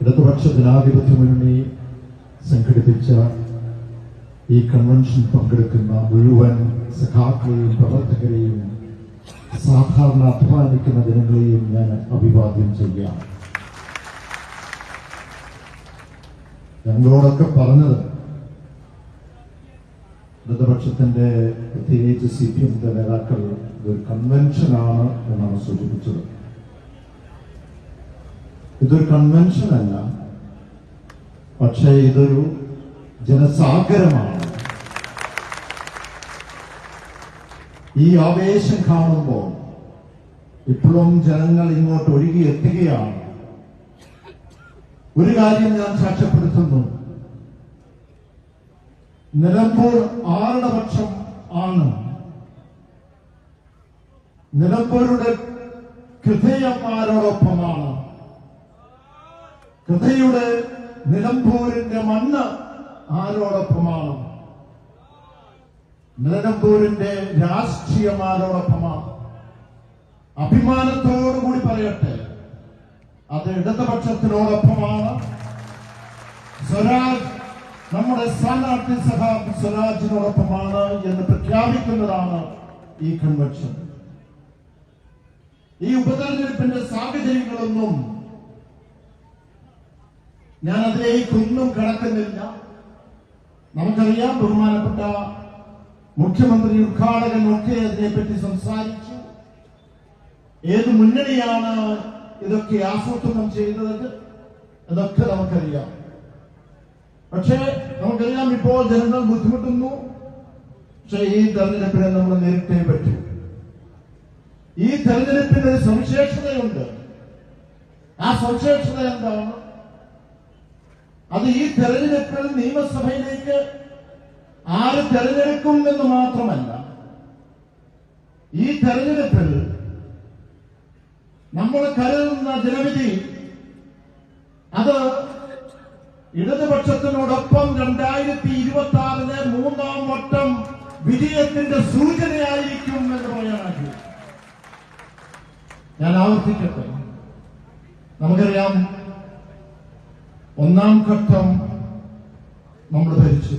ഇടതുപക്ഷ ജനാധിപത്യ മുന്നണി സംഘടിപ്പിച്ച ഈ കൺവെൻഷൻ പങ്കെടുക്കുന്ന മുഴുവൻ സഖാക്കളെയും പ്രവർത്തകരെയും സാധാരണ അധ്വാനിക്കുന്ന ജനങ്ങളെയും ഞാൻ അഭിവാദ്യം ചെയ്യാം ഞങ്ങളോടൊക്കെ പറഞ്ഞത് ഇടതുപക്ഷത്തിന്റെ പ്രത്യേകിച്ച് സി പി എമ്മിന്റെ നേതാക്കൾ ഇതൊരു കൺവെൻഷനാണ് എന്നാണ് സൂചിപ്പിച്ചത്. ഇതൊരു കൺവെൻഷൻ അല്ല. പക്ഷേ ഇതൊരു ജനസാഗരമാണ്. ഈ ആവേശം കാണുമ്പോൾ ഇപ്പോഴും ജനങ്ങൾ ഇങ്ങോട്ട് ഒഴുകി എത്തുകയാണ്. ഒരു കാര്യം ഞാൻ സാക്ഷ്യപ്പെടുത്തുന്നു. നിലമ്പൂർ ആരുടെ പക്ഷം ആണ്. നിലമ്പൂരുടെ ഹൃദയന്മാരോടൊപ്പമാണ് ഹൃദയുടെ നിലമ്പൂരിന്റെ മണ്ണ് ആരോടൊപ്പമാണ്. നിലമ്പൂരിന്റെ രാഷ്ട്രീയം ആരോടൊപ്പമാണ്. അഭിമാനത്തോടുകൂടി പറയട്ടെ അത് ഇടതുപക്ഷത്തിനോടൊപ്പമാണ്. സ്വരാജ് നമ്മുടെ സ്ഥാനാർത്ഥി സഹാബ് സ്വരാജിനോടൊപ്പമാണ് എന്ന് പ്രഖ്യാപിക്കുന്നതാണ് ഈ കൺവെൻഷൻ ഈ ഉപതെരഞ്ഞെടുപ്പിന്റെ സാഹചര്യങ്ങളൊന്നും ഞാൻ അതിലേക്കൊന്നും കടക്കുന്നില്ല. നമുക്കറിയാം ബഹുമാനപ്പെട്ട മുഖ്യമന്ത്രി ഉദ്ഘാടകൻ ഒക്കെ അതിനെപ്പറ്റി സംസാരിച്ചു. ഏത് മുന്നണിയാണ് ഇതൊക്കെ ആസൂത്രണം ചെയ്തത്? ഇതൊക്കെ നമുക്കറിയാം. പക്ഷേ നമുക്കറിയാം ഇപ്പോൾ ജനങ്ങൾ ബുദ്ധിമുട്ടുന്നു. പക്ഷെ ഈ തെരഞ്ഞെടുപ്പിനെ നമ്മൾ നേരിട്ടേ പറ്റൂ. ഈ തെരഞ്ഞെടുപ്പിന് ഒരു സവിശേഷതയുണ്ട്. ആ സവിശേഷത എന്താണ്? അത് ഈ തെരഞ്ഞെടുപ്പിൽ നിയമസഭയിലേക്ക് ആര് തെരഞ്ഞെടുക്കും എന്ന് മാത്രമല്ല ഈ തെരഞ്ഞെടുപ്പിൽ നമ്മൾ കരുതുന്ന ജനവിധി അത് ഇടതുപക്ഷത്തിനോടൊപ്പം രണ്ടായിരത്തി ഇരുപത്തി ആറിന് മൂന്നാം വട്ടം വിജയത്തിന്റെ സൂചനയായിരിക്കും എന്ന് പറയാനാണ് ഞാൻ ആവർത്തിക്കട്ടെ. നമുക്കറിയാം ഒന്നാം ഘട്ടം നമ്മൾ ഭരിച്ചു.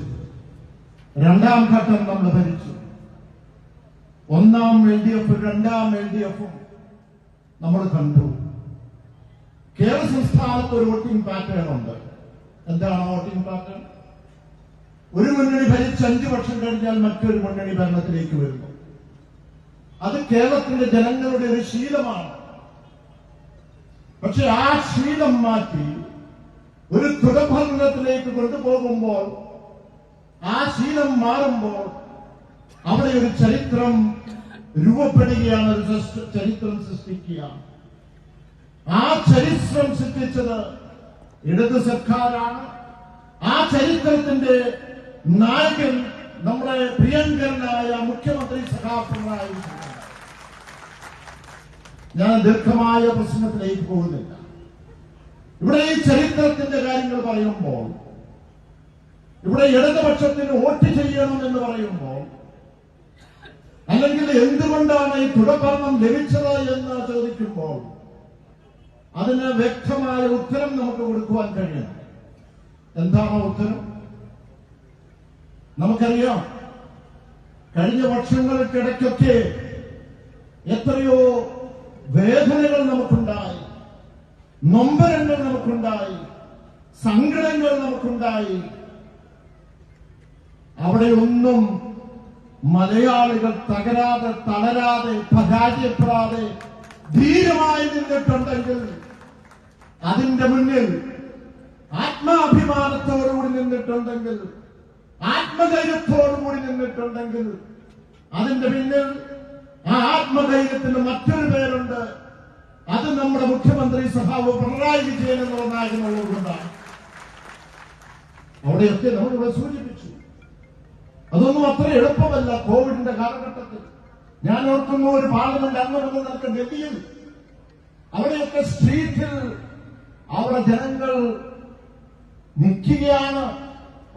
രണ്ടാം ഘട്ടം നമ്മൾ ഭരിച്ചു. ഒന്നാം എൽ ഡി എഫ് രണ്ടാം എൽ ഡി എഫും നമ്മൾ കണ്ടു. കേരള സംസ്ഥാനത്ത് ഒരു വോട്ടിംഗ് പാറ്റേൺ ഉണ്ട്. എന്താണ് വോട്ടിംഗ് പാറ്റേൺ? ഒരു മുന്നണി ഭരിച്ച് അഞ്ചു വർഷം കഴിഞ്ഞാൽ മറ്റൊരു മുന്നണി ഭരണത്തിലേക്ക് വരുന്നു. അത് കേരളത്തിന്റെ ജനങ്ങളുടെ ഒരു ശീലമാണ്. പക്ഷെ ആ ശീലം മാറ്റി ഒരു തുടർഭരണത്തിലേക്ക് കൊണ്ടുപോകുമ്പോൾ ആ ശീലം മാറുമ്പോൾ അവിടെ ഒരു ചരിത്രം രൂപപ്പെടുകയാണ് ഒരു ചരിത്രം സൃഷ്ടിക്കുകയാണ്. ആ ചരിത്രം സൃഷ്ടിച്ചത് ഇടത് സർക്കാരാണ്. ആ ചരിത്രത്തിന്റെ നായകൻ നമ്മുടെ പ്രിയങ്കരനായ മുഖ്യമന്ത്രി സഖാ ഞാൻ ദീർഘമായ പ്രശ്നത്തിലേക്ക് പോകുന്നില്ല. ഇവിടെ ഈ ചരിത്രത്തിന്റെ കാര്യങ്ങൾ പറയുമ്പോൾ ഇവിടെ ഇടതുപക്ഷത്തിന് വോട്ട് ചെയ്യണം എന്ന് പറയുമ്പോൾ അല്ലെങ്കിൽ എന്തുകൊണ്ടാണ് ഈ തുടർഭരണം ലഭിച്ചത് എന്ന് ചോദിക്കുമ്പോൾ അതിന് വ്യക്തമായ ഉത്തരം നമുക്ക് കൊടുക്കുവാൻ കഴിയണം. എന്താണ് ഉത്തരം? നമുക്കറിയാം കഴിഞ്ഞ വർഷങ്ങൾക്കിടയ്ക്കൊക്കെ എത്രയോ വേദനകൾ നമുക്കുണ്ടായി നൊമ്പരങ്ങൾ നമുക്കുണ്ടായി. സങ്കടങ്ങൾ നമുക്കുണ്ടായി. അവിടെ ഒന്നും മലയാളികൾ തകരാതെ തളരാതെ പരാജയപ്പെടാതെ ധീരമായി നിന്നിട്ടുണ്ടെങ്കിൽ അതിന്റെ മുന്നിൽ ആത്മാഭിമാനത്തോടുകൂടി നിന്നിട്ടുണ്ടെങ്കിൽ ആത്മധൈര്യത്തോടുകൂടി നിന്നിട്ടുണ്ടെങ്കിൽ അതിന്റെ പിന്നിൽ ആ ആത്മധൈര്യത്തിന് മറ്റൊരു പേരുണ്ട്. അത് നമ്മുടെ മുഖ്യമന്ത്രി സഭാവ് പിണറായി വിജയൻ എന്നുള്ള നായകനുള്ളതുകൊണ്ടാണ്. അവിടെയൊക്കെ നമ്മളിവിടെ സൂചിപ്പിച്ചു. അതൊന്നും അത്ര എളുപ്പമല്ല കോവിഡിന്റെ കാലഘട്ടത്തിൽ. ഞാൻ ഓർക്കുന്ന ഒരു പാർലമെന്റ് അംഗമെന്ന് നടക്കുന്ന ഡൽഹിയിൽ. അവിടെയൊക്കെ സ്ട്രീറ്റിൽ അവിടെ ജനങ്ങൾ നിൽക്കുകയാണ്.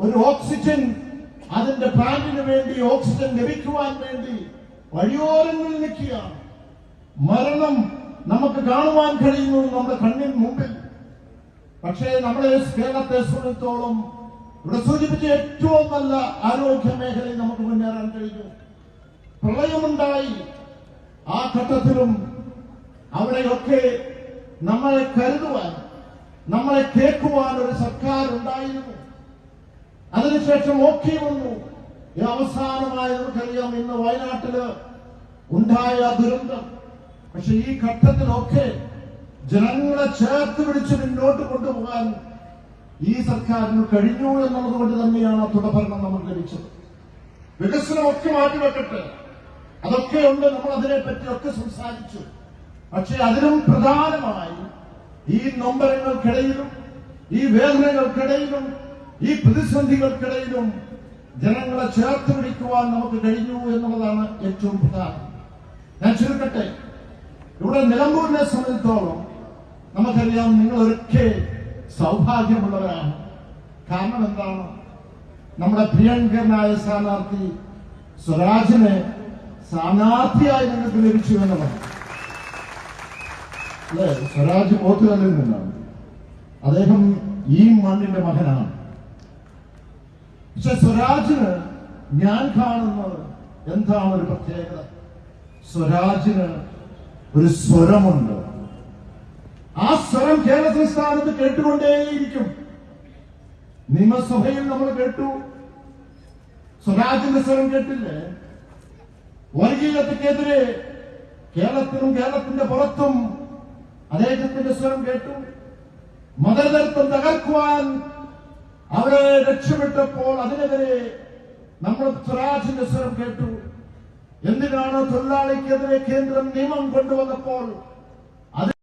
ഒരു ഓക്സിജൻ അതിന്റെ പ്ലാന്റിന് വേണ്ടി ഓക്സിജൻ ലഭിക്കുവാൻ വേണ്ടി വഴിയോരങ്ങളിൽ നിൽക്കുകയാണ്. മരണം നമുക്ക് കാണുവാൻ കഴിയുന്നു നമ്മുടെ കണ്ണിന് മുമ്പിൽ. പക്ഷേ നമ്മളെ കേരളത്തെ സംബന്ധിച്ചോളം ഇവിടെ സൂചിപ്പിച്ച ഏറ്റവും നല്ല ആരോഗ്യ മേഖലയിൽ നമുക്ക് മുന്നേറാൻ കഴിഞ്ഞു. പ്രളയമുണ്ടായി. ആ ഘട്ടത്തിലും അവിടെയൊക്കെ നമ്മളെ കരുതുവാൻ നമ്മളെ കേൾക്കുവാൻ ഒരു സർക്കാർ ഉണ്ടായിരുന്നു. അതിനുശേഷം ഓക്കെ വന്നു. അവസാനമായി നമുക്കറിയാം ഇന്ന് വയനാട്ടിൽ ഉണ്ടായ ദുരന്തം. പക്ഷെ ഈ ഘട്ടത്തിലൊക്കെ ജനങ്ങളെ ചേർത്ത് പിടിച്ച് മുന്നോട്ട് കൊണ്ടുപോകാൻ ഈ സർക്കാരിന് കഴിഞ്ഞു എന്നുള്ളത് കൊണ്ട് തന്നെയാണ് ആ തുടർഭരണം നമുക്ക് ലഭിച്ചത്. വികസനമൊക്കെ മാറ്റിവെക്കട്ടെ. അതൊക്കെ ഉണ്ട്. നമ്മൾ അതിനെ പറ്റിയൊക്കെ സംസാരിച്ചു. പക്ഷെ അതിലും പ്രധാനമായി ഈ നൊമ്പരങ്ങൾക്കിടയിലും ഈ വേദനകൾക്കിടയിലും ഈ പ്രതിസന്ധികൾക്കിടയിലും ജനങ്ങളെ ചേർത്ത് പിടിക്കുവാൻ നമുക്ക് കഴിഞ്ഞു എന്നുള്ളതാണ് ഏറ്റവും പ്രധാനം. ഞാൻ ചുരുക്കട്ടെ ഇവിടെ നിലമ്പൂരിനെ സംബന്ധിച്ചോളം നമുക്കറിയാം നിങ്ങളൊക്കെ സൗഭാഗ്യമുള്ളവരാണ്. കാരണം എന്താണ്? നമ്മുടെ പ്രിയങ്കരനായ സ്ഥാനാർത്ഥി സ്വരാജിനെ സ്ഥാനാർത്ഥിയായി നിങ്ങൾക്ക് ലഭിച്ചു എന്നതാണ്. അല്ലെ? സ്വരാജ് പോത്തുകളിൽ നിന്നാണ്. അദ്ദേഹം ഈ മണ്ണിന്റെ മകനാണ്. പക്ഷെ സ്വരാജിന് ഞാൻ കാണുന്നത് എന്താണ് ഒരു പ്രത്യേകത? സ്വരാജിന് ഒരു സ്വരമുണ്ട്. ആ സ്വരം കേരള സംസ്ഥാനത്ത് കേട്ടുകൊണ്ടേയിരിക്കും. നിയമസഭയിൽ നമ്മൾ കേട്ടു. സ്വരാജിന്റെ സ്വരം കേട്ടില്ലേ? വർഗീയതയ്ക്കെതിരെ കേരളത്തിലും കേരളത്തിന്റെ പുറത്തും അദ്ദേഹത്തിന്റെ സ്വരം കേട്ടു. മതതത്വം തകർക്കുവാൻ അവരെ രക്ഷപ്പെട്ടപ്പോൾ അതിനെതിരെ നമ്മൾ സ്വരാജിന്റെ സ്വരം കേട്ടു. ఎందుకనో తొల్లాళికి ఎదురే కేంద్రం నియమం కొండు వదపోను